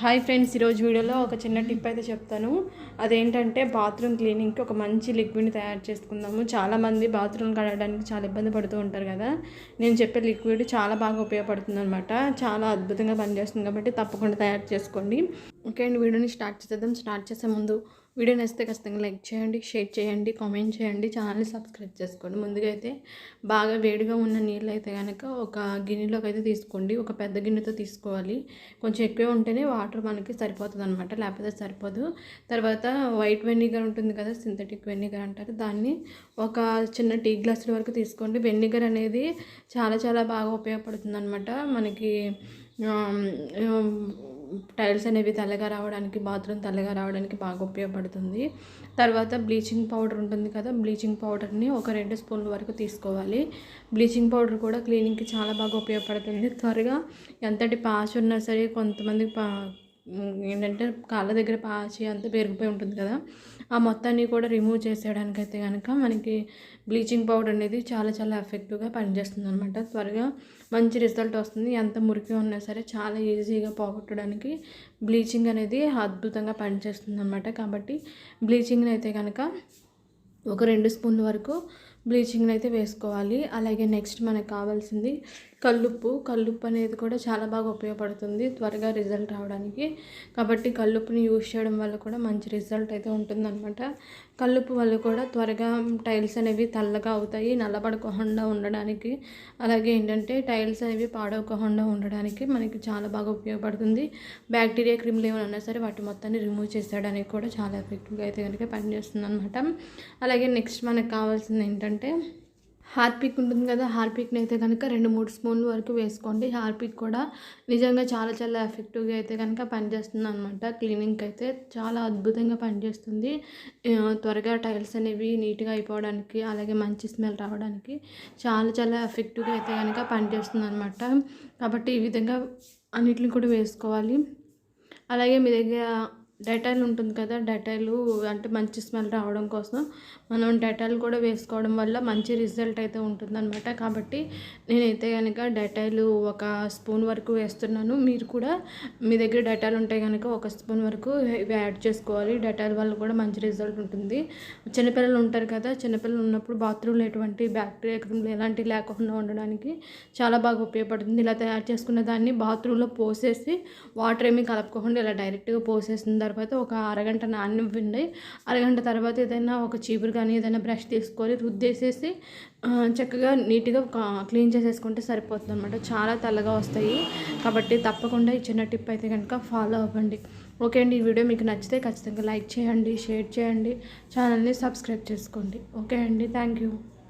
Hi friends ఈరోజు వీడియోలో ఒక చిన్న టిప్ అయితే చెప్తాను. అదేంటంటే బాత్రూమ్ క్లీనింగ్కి ఒక మంచి లిక్విడ్ని తయారు చేసుకుందాము. చాలామంది బాత్రూమ్ కడగడానికి చాలా ఇబ్బంది పడుతూ ఉంటారు కదా. నేను చెప్పే లిక్విడ్ చాలా బాగా ఉపయోగపడుతుంది అనమాట చాలా అద్భుతంగా పనిచేస్తుంది కాబట్టి తప్పకుండా తయారు చేసుకోండి. ఓకే అండి వీడియోని స్టార్ట్ చేద్దాం స్టార్ట్ చేసే ముందు వీడియో నచ్చితే ఖచ్చితంగా లైక్ చేయండి షేర్ చేయండి కామెంట్ చేయండి ఛానల్ని సబ్స్క్రైబ్ చేసుకోండి. ముందుగా అయితే బాగా వేడిగా ఉన్న నీళ్ళు అయితే కనుక ఒక గిన్నెలోకి అయితే తీసుకోండి. ఒక పెద్ద గిన్నెతో తీసుకోవాలి. కొంచెం ఎక్కువ ఉంటేనే వాటర్ మనకి సరిపోతుంది అనమాట లేకపోతే సరిపోదు. తర్వాత వైట్ వెనిగర్ ఉంటుంది కదా సింథటిక్ వెనిగర్ అంటారు. దాన్ని ఒక చిన్న టీ గ్లాసుల వరకు తీసుకోండి. వెనిగర్ అనేది చాలా చాలా బాగా ఉపయోగపడుతుంది అనమాట మనకి టైల్స్ అనేవి తెల్లగా రావడానికి బాత్రూమ్ తెల్లగా రావడానికి బాగా ఉపయోగపడుతుంది. తర్వాత బ్లీచింగ్ పౌడర్ ఉంటుంది కదా బ్లీచింగ్ పౌడర్ని ఒక రెండు స్పూన్ల వరకు తీసుకోవాలి. బ్లీచింగ్ పౌడర్ కూడా క్లీనింగ్కి చాలా బాగా ఉపయోగపడుతుంది. త్వరగా ఎంతటి పాచ్ ఉన్నా సరే కొంతమంది పా ఏంటంటే కాళ్ళ దగ్గర పాచి అంతా పెరిగిపోయి ఉంటుంది కదా ఆ మొత్తాన్ని కూడా రిమూవ్ చేసేయడానికి అయితే కనుక మనకి బ్లీచింగ్ పౌడర్ అనేది చాలా చాలా ఎఫెక్టివ్గా పనిచేస్తుంది అనమాట త్వరగా మంచి రిజల్ట్ వస్తుంది. ఎంత మురికి ఉన్నా సరే చాలా ఈజీగా పోగొట్టడానికి బ్లీచింగ్ అనేది అద్భుతంగా పనిచేస్తుంది అనమాట కాబట్టి బ్లీచింగ్ని అయితే కనుక ఒక రెండు స్పూన్ల వరకు బ్లీచింగ్ని అయితే వేసుకోవాలి. అలాగే నెక్స్ట్ మనకు కావాల్సింది కల్లుప్పు కల్లుప్పు అనేది కూడా చాలా బాగా ఉపయోగపడుతుంది త్వరగా రిజల్ట్ రావడానికి. కాబట్టి కల్లుప్పుని యూజ్ చేయడం వల్ల కూడా మంచి రిజల్ట్ అయితే ఉంటుందన్నమాట. కల్లుప్పు వల్ల కూడా త్వరగా టైల్స్ అనేవి తెల్లగా అవుతాయి నల్లబడకుండా ఉండడానికి. అలాగే ఏంటంటే టైల్స్ అనేవి పాడవకుండా ఉండడానికి మనకి చాలా బాగా ఉపయోగపడుతుంది. బ్యాక్టీరియా క్రిములు ఏమైనా సరే వాటి మొత్తాన్ని రిమూవ్ చేసేయడానికి కూడా చాలా ఎఫెక్టివ్గా అయితే కనుక పనిచేస్తుంది అనమాట అలాగే నెక్స్ట్ మనకు కావాల్సింది ఏంటంటే హార్పిక్ ఉంటుంది కదా హార్పిక్ని అయితే కనుక రెండు మూడు స్పూన్ల వరకు వేసుకోండి. హార్పిక్ కూడా నిజంగా చాలా చాలా ఎఫెక్టివ్గా అయితే కనుక పనిచేస్తుంది అనమాట క్లీనింగ్కి అయితే చాలా అద్భుతంగా పనిచేస్తుంది. త్వరగా టైల్స్ అనేవి నీట్గా అయిపోవడానికి అలాగే మంచి స్మెల్ రావడానికి చాలా చాలా ఎఫెక్టివ్గా అయితే కనుక పనిచేస్తుంది అనమాట కాబట్టి ఈ విధంగా అన్నిటిని కూడా వేసుకోవాలి. అలాగే మీ దగ్గర డెటాయిల్ ఉంటుంది కదా డెటాయిల్ అంటే మంచి స్మెల్ రావడం కోసం మనం డెటాయిల్ కూడా వేసుకోవడం వల్ల మంచి రిజల్ట్ అయితే ఉంటుందన్నమాట. కాబట్టి నేనైతే కనుక డెటాయిల్ ఒక స్పూన్ వరకు వేస్తున్నాను. మీరు కూడా మీ దగ్గర డెటాయిల్ ఉంటే కనుక ఒక స్పూన్ వరకు యాడ్ చేసుకోవాలి. డెటాయిల్ వల్ల కూడా మంచి రిజల్ట్ ఉంటుంది. చిన్నపిల్లలు ఉంటారు కదా చిన్నపిల్లలు ఉన్నప్పుడు బాత్రూంలో ఎటువంటి బ్యాక్టీరియా క్రిములు ఎలాంటివి లేకుండా ఉండడానికి చాలా బాగా ఉపయోగపడుతుంది. ఇలా తయారు చేసుకున్న దాన్ని బాత్రూంలో పోసేసి వాటర్ ఏమీ కలపకుండా ఇలా డైరెక్ట్గా పోసేసింది తర్వాత ఒక అరగంట నాననివ్వండి. అరగంట తర్వాత ఏదైనా ఒక చీపురు కానీ ఏదైనా బ్రష్ తీసుకొని రుద్దేసేసి చక్కగా నీట్గా క్లీన్ చేసేసుకుంటే సరిపోతుంది అనమాట చాలా తెల్లగా వస్తాయి. కాబట్టి తప్పకుండా ఈ చిన్న టిప్ అయితే కనుక ఫాలో అవ్వండి. ఓకే అండి ఈ వీడియో మీకు నచ్చితే ఖచ్చితంగా లైక్ చేయండి షేర్ చేయండి ఛానల్ని సబ్స్క్రైబ్ చేసుకోండి. ఓకే అండి థ్యాంక్ యూ.